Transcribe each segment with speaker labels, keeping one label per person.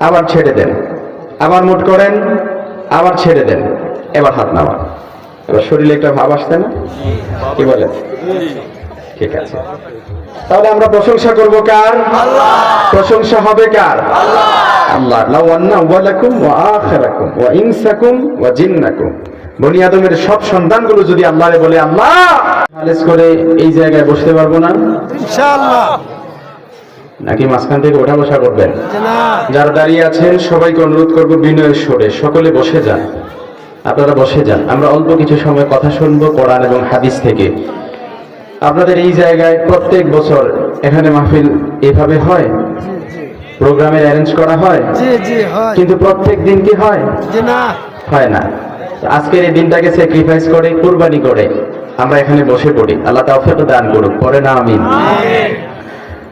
Speaker 1: আবার ছেড়ে দেন। আবার মুট করেন আবার ছেড়ে দেন। এবার হাত নামান। এবার শরীরে একটা ভাব আসছে না? কি বলেন? ঠিক আছে। তাহলে আমরা প্রশংসা করব কার? প্রশংসা হবে কার? আল্লাহ। লাউ আন্না আউয়ালাকুম ওয়া আখিরাকুম ওয়া ইনসাকুম ওয়া জিন্নাকুম। বনি আদমের সব সন্তানগুলো যদি আল্লাহরে বলে আল্লাহ! খালেজ করে এই জায়গায় বসতে পারব না?
Speaker 2: ইনশাআল্লাহ।
Speaker 1: নাকি মাঝখান থেকে ওঠা বসা করবেন? যারা দাঁড়িয়ে আছেন সবাইকে অনুরোধ করব বিনয়ের সরে। সকলে বসে যান। আপনারা বসে যান। আমরা অল্প কিছু সময় কথা শুনব কোরআন এবং হাদিস থেকে। আপনাদের এই জায়গায় প্রত্যেক বছর এখানে মাহফিল এভাবে হয়? প্রোগ্রামের অ্যারেঞ্জ করা হয়? কিন্তু প্রত্যেক দিন কি হয়?
Speaker 2: না।
Speaker 1: হয় না। আজকের এই দিনটাকে স্যাক্রিফাইস করে কুরবানি করে আমরা এখানে বসে পড়ি। আল্লাহ তাওফিক দান করুক। পরে না আমিন।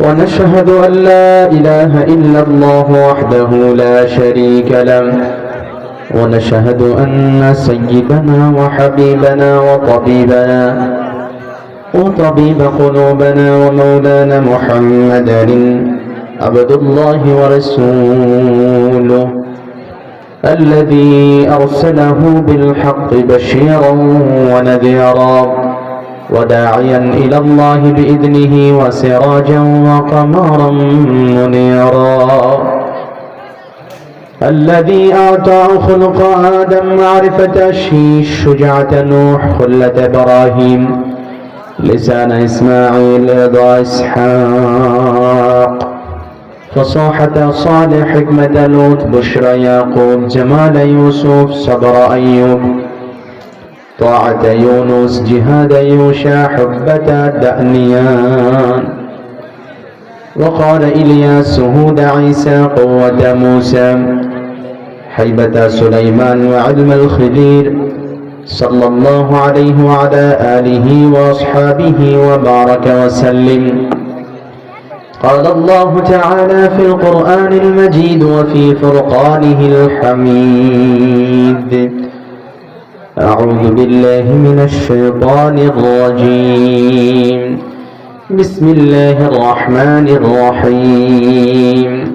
Speaker 1: ونشهد أن لا إله إلا الله وحده لا شريك له. ونشهد أن سيدنا وحبيبنا وطبيبنا وطبيب قلوبنا ومولانا محمدا عبد الله ورسوله الذي أرسله بالحق بشيرا ونذيرا. وداعيا إلى الله بإذنه وسراجا وقمرا منيرا. الذي أعطاه خلق آدم معرفة شيش شجاعة نوح خلة إبراهيم لسان إسماعيل رضا إسحاق. فصاحة صالح حكمة لوط بشرى يعقوب جمال يوسف صبر أيوب. طاعة يونس جهاد يوشع حبة دأنيان. وقال إلياس هود عيسى قوة موسى حيبة سليمان وعلم الخدير. صلى الله عليه وعلى آله وأصحابه وبارك وسلم. قال الله تعالى في القرآن المجيد وفي فرقانه الحميد. أعوذ بالله من الشيطان الرجيم. بسم الله الرحمن الرحيم.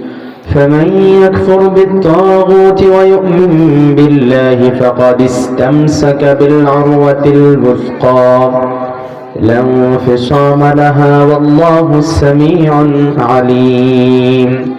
Speaker 1: فمن يكفر بالطاغوت ويؤمن بالله فقد استمسك بالعروة الوثقى. لا انفصام لها والله السميع عليم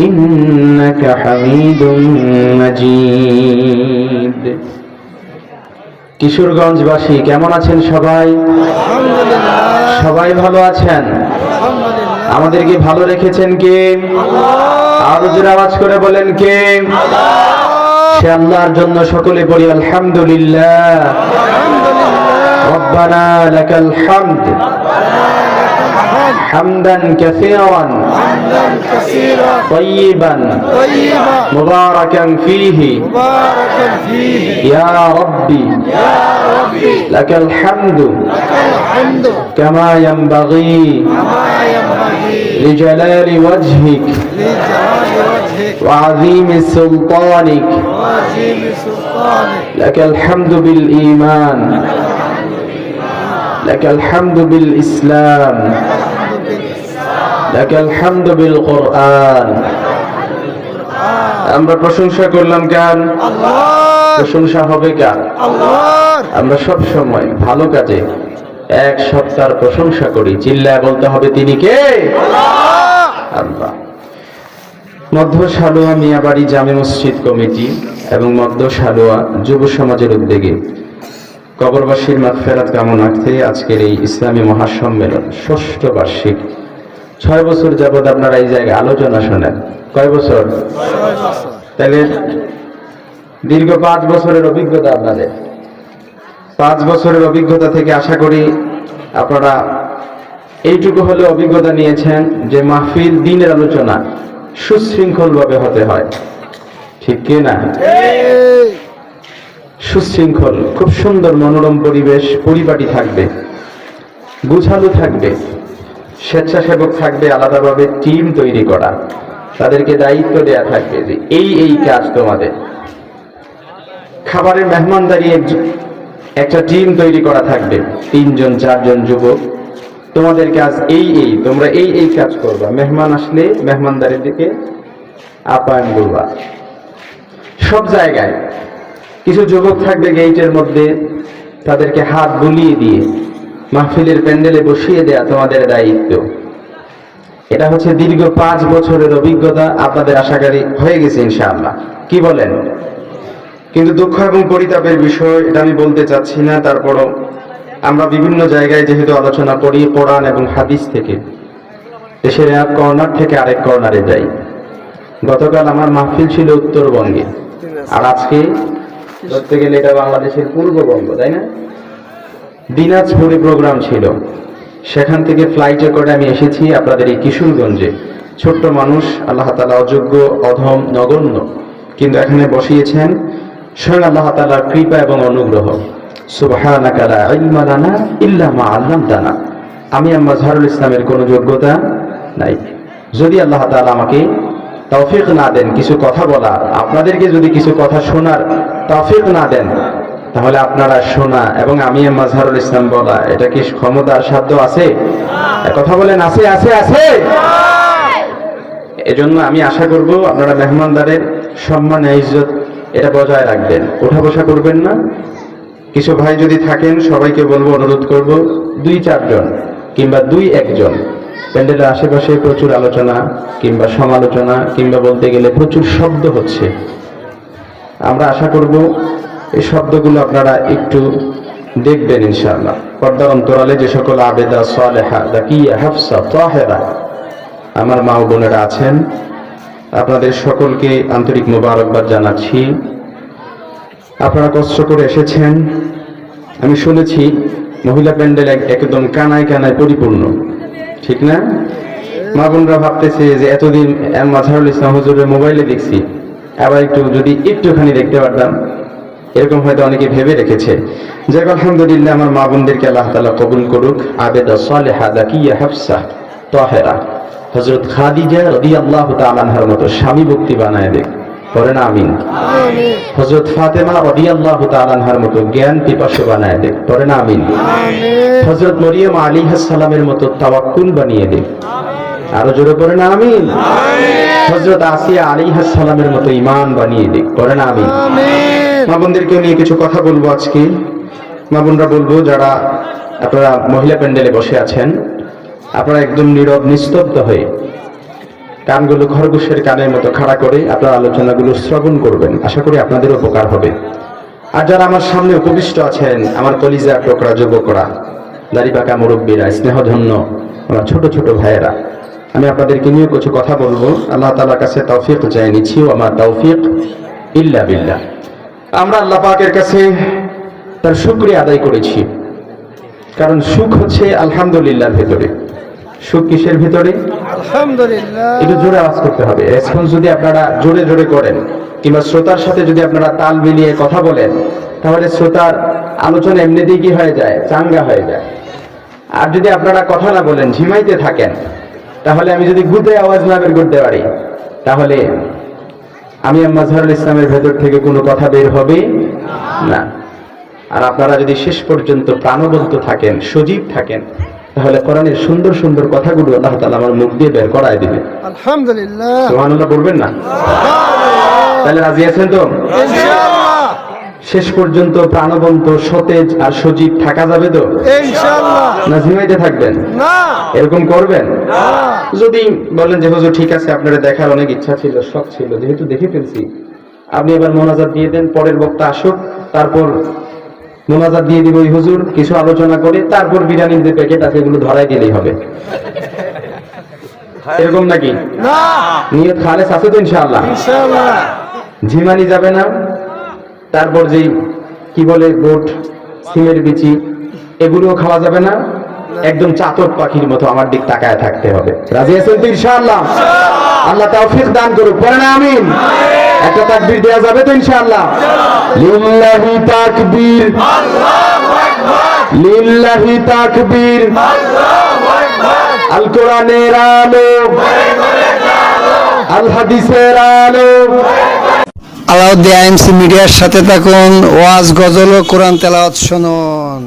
Speaker 1: إنك حميد مجيد কিশোরগঞ্জবাসী কেমন আছেন সবাই সবাই ভালো আছেন আমাদেরকে ভালো রেখেছেন কে আরো জোরে আওয়াজ করে বলেন কে সে আল্লাহর জন্য সকলে পড়ি আলহামদুলিল্লাহ ربنا لك الحمد حمدا كثيرا. طيبا.
Speaker 2: طيبا.
Speaker 1: مباركا فيه.
Speaker 2: مباركا فيه.
Speaker 1: يا ربي.
Speaker 2: يا ربي.
Speaker 1: لك الحمد.
Speaker 2: لك الحمد.
Speaker 1: كما ينبغي.
Speaker 2: كما ينبغي.
Speaker 1: لجلال وجهك.
Speaker 2: لجلال وجهك.
Speaker 1: وعظيم سلطانك.
Speaker 2: وعظيم سلطانك.
Speaker 1: لك الحمد بالإيمان. لك الحمد. بالإسلام. হামদু বিল কোরআন। আমরা প্রশংসা করলাম কার প্রশংসা হবে কার আমরা সব সময় ভালো কাজে এক সপ্তাহ প্রশংসা করি। চিল্লায় বলতে হবে তিনি কে? আল্লাহ। মধ্য সালোয়া মিয়াবাড়ি জামে মসজিদ কমিটি এবং মধ্য সালোয়া যুব সমাজের উদ্যোগে কবরবাসীর মাগফেরাত কামনার্থে আজকের এই ইসলামী মহাসম্মেলন ষষ্ঠ বার্ষিক ছয় বছর যাবৎ আপনারা এই জায়গায় আলোচনা শোনেন। কয় বছর? তাহলে দীর্ঘ পাঁচ বছরের অভিজ্ঞতা আপনাদের। পাঁচ বছরের অভিজ্ঞতা থেকে আশা করি আপনারা এইটুকু হলে অভিজ্ঞতা নিয়েছেন যে মাহফিল দিনের আলোচনা সুশৃঙ্খলভাবে হতে হয়। ঠিক কি না? সুশৃঙ্খল, খুব সুন্দর মনোরম পরিবেশ, পরিপাটি থাকবে, গুছালো থাকবে। স্বেচ্ছাসেবক থাকবে, আলাদাভাবে টিম তৈরি করা। তাদেরকে দায়িত্ব দেয়া থাকবে যে এই এই কাজ তোমাদের। খাবারের মেহমানদারি এক- একটা টিম তৈরি করা থাকবে, তিনজন, চারজন যুবক। তোমাদের কাজ এই এই, তোমরা এই এই কাজ করবা। মেহমান আসলে মেহমানদারির দিকে আপ্যায়ন করবা। সব জায়গায় কিছু যুবক থাকবে গেইটের মধ্যে, তাদেরকে হাত বুলিয়ে দিয়ে মাহফিলের প্যান্ডেলে বসিয়ে দেয়া তোমাদের দায়িত্ব। এটা হচ্ছে দীর্ঘ পাঁচ বছরের অভিজ্ঞতা, আপনাদের আশাকারী হয়ে গেছে ইনশাআল্লাহ। কি বলেন? কিন্তু দুঃখ এবং পরিতাপের বিষয়, এটা আমি বলতে চাচ্ছি না, তারপরও আমরা বিভিন্ন জায়গায় যেহেতু আলোচনা করি, কোরআন এবং হাদিস থেকে। দেশের এক কর্নার থেকে আরেক কর্নারে যাই। গতকাল আমার মাহফিল ছিল উত্তরবঙ্গে। আর আজকে ধরতে গেলে এটা বাংলাদেশের পূর্ববঙ্গ, তাই না? দিনাজপুরে প্রোগ্রাম ছিল। সেখান থেকে ফ্লাইটে করে আমি এসেছি আপনাদের এই কিশোরগঞ্জে। ছোট্ট মানুষ, আল্লাহ তালা অযোগ্য, অধম, নগণ্য। কিন্তু এখানে বসিয়েছেন স্বয়ং আল্লাহ তালার কৃপা এবং অনুগ্রহ। সুবহানাকা লা ইলমা লানা ইল্লা মা আল্লামতানা। আমি আর মাজহারুল ইসলামের কোনো যোগ্যতা নাই। যদি আল্লাহ তাআলা আমাকে তৌফিক না দেন কিছু কথা বলার, আপনাদেরকে যদি কিছু কথা শোনার তৌফিক না দেন তাহলে আপনারা শোনা এবং আমি মাজহারুল ইসলাম বলা এটা কি ক্ষমতার সাধ্য আছে? কথা বলেন আছে আছে আছে। এজন্য আমি আশা করব আপনারা মেহমানদারের সম্মান ইজ্জত এটা বজায় রাখবেন। ওঠা বসা করবেন না। কিছু ভাই যদি থাকেন সবাইকে বলব অনুরোধ করব দুই চারজন কিংবা দুই একজন। প্যান্ডেলের আশেপাশে প্রচুর আলোচনা কিংবা সমালোচনা কিংবা বলতে গেলে প্রচুর শব্দ হচ্ছে। আমরা আশা করব এই শব্দগুলো আপনারা একটু দেখবেন ইনশাআল্লাহ। পর্দার অন্তরালে যে সকল আবেদা, সালেহা দাকিয়া হাফসা, তাহেরা, আমার মা ও বোনেরা আছেন, আপনাদের সকলকে আন্তরিক মোবারকবাদ জানাচ্ছি। আপনারা কষ্ট করে এসেছেন। আমি শুনেছি মহিলা প্যান্ডেল এক- একদম কানায় কানায় পরিপূর্ণ। ঠিক না? মা বোনরা ভাবতেছে যে এতদিন মাঝারুল ইসলাম হুজুরের মোবাইলে দেখছি। আবার একটু যদি একটুখানি দেখতে পারতাম। এরকম হয়তো অনেকে ভেবে রেখেছে। যাক আলহামদুলিল্লাহ আমার মা বোনদেরকে আল্লাহ তালা কবুল করুক। আবেদা সালেহা হাফসা তাহেরা। হজরত খাদিজা রদি আল্লাহ তালানহার মতো স্বামী ভক্তি বানায় দেখ করেন আমিন।
Speaker 2: আমিন।
Speaker 1: হজরত ফাতেমা রদি আল্লাহ তালানহার মতো জ্ঞান পিপাসু বানায় দেখ করেন আমিন।
Speaker 2: আমিন।
Speaker 1: হজরত মরিয়ম আলী সালামের মতো তাওয়াক্কুল বানিয়ে দেখ আরও জোরে করেন আমিন। হজরত আসিয়া আলী সালামের মতো ইমান বানিয়ে দেখ করেন আমিন। মা নিয়ে কিছু কথা বলব আজকে। মা বোনরা বলব, যারা আপনারা মহিলা প্যান্ডেলে বসে আছেন, আপনারা একদম নীরব, নিস্তব্ধ হয়ে কানগুলো খরগোশের কানের মতো খাড়া করে আপনার আলোচনাগুলো শ্রবণ করবেন। আশা করি আপনাদের উপকার হবে। আর যারা আমার সামনে উপবিষ্ট আছেন, আমার কলিজা টোকরা, যুবকরা, দাড়িপাকা মুরব্বীরা, স্নেহধন্য আমার ছোট ছোট ভাইয়েরা, আমি আপনাদেরকে নিয়ে কিছু কথা বলব। আল্লাহ তালার কাছে তৌফিক চাই, নিচ্ছি ও আমার তৌফিক ইল্লা বিল্লাহ। আমরা আল্লাহ পাকের কাছে তার শুক্রিয়া আদায় করেছি। কারণ সুখ হচ্ছে আলহামদুলিল্লাহর ভেতরে। সুখ কিসের ভেতরে?
Speaker 2: আলহামদুলিল্লাহ।
Speaker 1: একটু জোরে আওয়াজ করতে হবে। রেসপন্স যদি আপনারা জোরে জোরে করেন কিংবা শ্রোতার সাথে যদি আপনারা তাল মিলিয়ে কথা বলেন তাহলে শ্রোতার আলোচনা এমনিতেই কি হয়ে যায়? চাঙ্গা হয়ে যায়। আর যদি আপনারা কথা না বলেন ঝিমাইতে থাকেন তাহলে আমি যদি গুদে আওয়াজ না বের করতে পারি তাহলে আমি মাজহারুল ইসলামের ভেতর থেকে কোনো কথা বের হবে না। আর আপনারা যদি শেষ পর্যন্ত প্রাণবন্ত থাকেন সজীব থাকেন তাহলে কোরআনের সুন্দর সুন্দর কথাগুলো আল্লাহ তাআলা আমার মুখ দিয়ে বের করায় দিবে
Speaker 2: আলহামদুলিল্লাহ।
Speaker 1: সুবহানাল্লাহ বলবেন না? তাহলে রাজি আছেন তো?
Speaker 2: ইনশাআল্লাহ।
Speaker 1: শেষ পর্যন্ত প্রাণবন্ত সতেজ আর সজীব থাকা যাবে তো? না ঝিমাইতে থাকবেন? এরকম করবেন? যদি বলেন যে হুজুর ঠিক আছে আপনারা দেখার অনেক ইচ্ছা ছিল শখ ছিল যেহেতু দেখে ফেলছি। আপনি এবার মোনাজাত দিয়ে দেন পরের বক্তা আসুক তারপর মোনাজাত দিয়ে দিব ওই হুজুর কিছু আলোচনা করে তারপর বিরিয়ানির যে প্যাকেট আছে এগুলো ধরাই দিলেই হবে। এরকম নাকি? নিয়ত খালেস আছে তো ইনশাআল্লাহ?
Speaker 2: ইনশাআল্লাহ।
Speaker 1: ঝিমানি যাবে না তারপর যেই কি বলে গোট সিমের বিচি এগুলোও খাওয়া যাবে না। একদম চাতক পাখির মতো আমার দিক তাকায় থাকতে হবে। রাজি আছেন তো ইনশাআল্লাহ? আল্লাহ তাওফিক দান করুক। পড়ে না আমিন? একটা তাকবীর দেওয়া যাবে তো ইনশাআল্লাহ? লিল্লাহি তাকবীর। লিল্লাহি তাকবীর। আল। কোরআনের আলো আল। হাদিসের আলো
Speaker 2: আলাউদ্দিন আইএমসি মিডিয়ার সাথে থাকুন ওয়াজ গজল ও কোরআন তেলাওয়াত শুনুন।